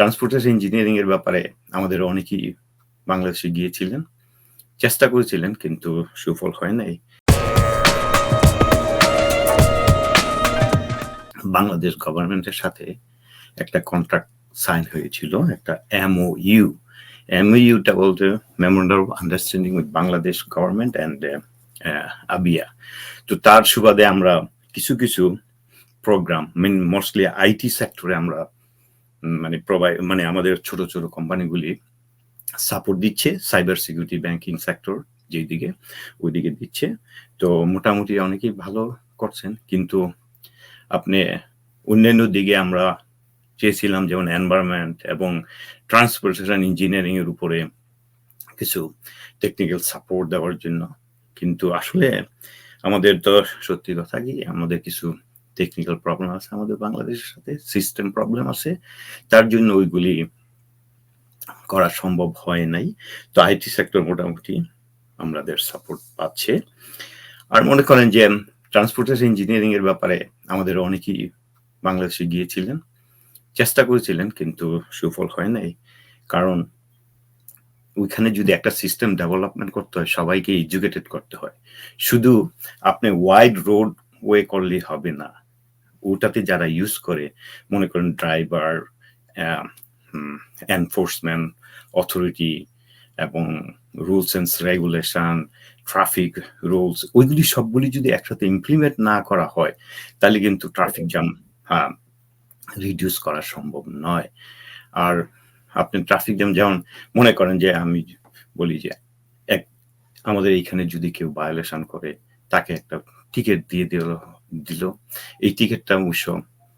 Transportation engineering এর ব্যাপারে আমাদের অনেকেই বাংলাদেশে গিয়েছিলেন। চেষ্টা করেছিলেন, কিন্তু সুফল হয় নাই। বাংলাদেশ গভর্নমেন্টের সাথে একটা কন্ট্রাক্ট সাইন হয়েছিল, একটা MOU MOU টা বলতে memorandum of understanding with Bangladesh government and Abia তো তার সুবাদে আমরা কিছু কিছু প্রোগ্রাম মিন মোস্টলি আইটি সেক্টরে আমরা মানে প্রোভাইড মানে আমাদের ছোট ছোট কোম্পানিগুলি সাপোর্ট দিচ্ছে সাইবার সিকিউরিটি ব্যাংকিং সেক্টর যেই দিকে ওইদিকে দিচ্ছে। তো মোটামুটি অনেকেই ভালো করছেন, কিন্তু আপনি অন্যান্য দিকে আমরা চেয়েছিলাম যেমন এনভায়রনমেন্ট এবং ট্রান্সপোর্টেশন ইঞ্জিনিয়ারিং এর উপরে কিছু টেকনিক্যাল সাপোর্ট দেওয়ার জন্য। কিন্তু আসলে আমাদের তো সত্যি কথা কি, আমাদের কিছু টেকনিক্যাল প্রবলেম আছে আমাদের বাংলাদেশের সাথে সিস্টেম প্রবলেম আছে। তার জন্য ওইগুলি করা সম্ভব হয় নাই। তো আইটি সেক্টর মোটামুটি আমাদের সাপোর্ট পাচ্ছে। আর মনে করেন যে ট্রান্সপোর্টেশন ইঞ্জিনিয়ারিং এর ব্যাপারে আমাদের অনেকেই বাংলাদেশে গিয়েছিলেন। চেষ্টা করেছিলেন, কিন্তু সুফল হয় নাই। কারণ ওইখানে যদি একটা সিস্টেম ডেভেলপমেন্ট করতে হয়, সবাইকে এডুকেটেড করতে হয়। শুধু আপনি ওয়াইড রোড ওয়ে করলেই হবে না। ওটাতে যারা ইউজ করে, মনে করেন ড্রাইভার এনফোর্সমেন্ট অথরিটি এবং rules and regulation traffic rules ওইগুলি সবগুলি যদি একসাথে ইমপ্লিমেন্ট না করা হয়, তাহলে কিন্তু ট্রাফিক জ্যাম হ্যাঁ রিডিউস করা সম্ভব নয়। আর আপনি ট্রাফিক জ্যাম যেমন মনে করেন যে আমি বলি যে এক, আমাদের এইখানে যদি কেউ ভায়োলেশন করে, তাকে একটা টিকিট দিয়ে দিল দিল। এই টিকিটটা অবশ্য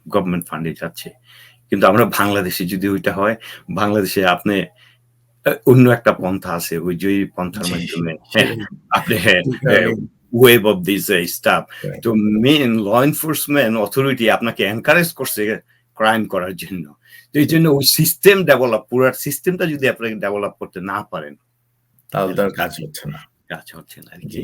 গভর্নমেন্ট ফান্ডে যাচ্ছে। কিন্তু আমরা বাংলাদেশে যদি ওইটা হয় বাংলাদেশে আপনি অন্য একটা পন্থা আছে ওই যে পন্থার মাধ্যমে হ্যাঁ, আপনি ওয়েব অফ দিস স্টাফ তো মেন ল এনফোর্সমেন্ট অথরিটি আপনাকে এনকারেজ করছে ক্রাইম করার জন্য। তো এই জন্য ওই সিস্টেম ডেভেলপ পুরো সিস্টেমটা যদি আপনাকে ডেভেলপ করতে না পারেন তাহলে তার কাজ হচ্ছে না। কাজ হচ্ছে না আর কি।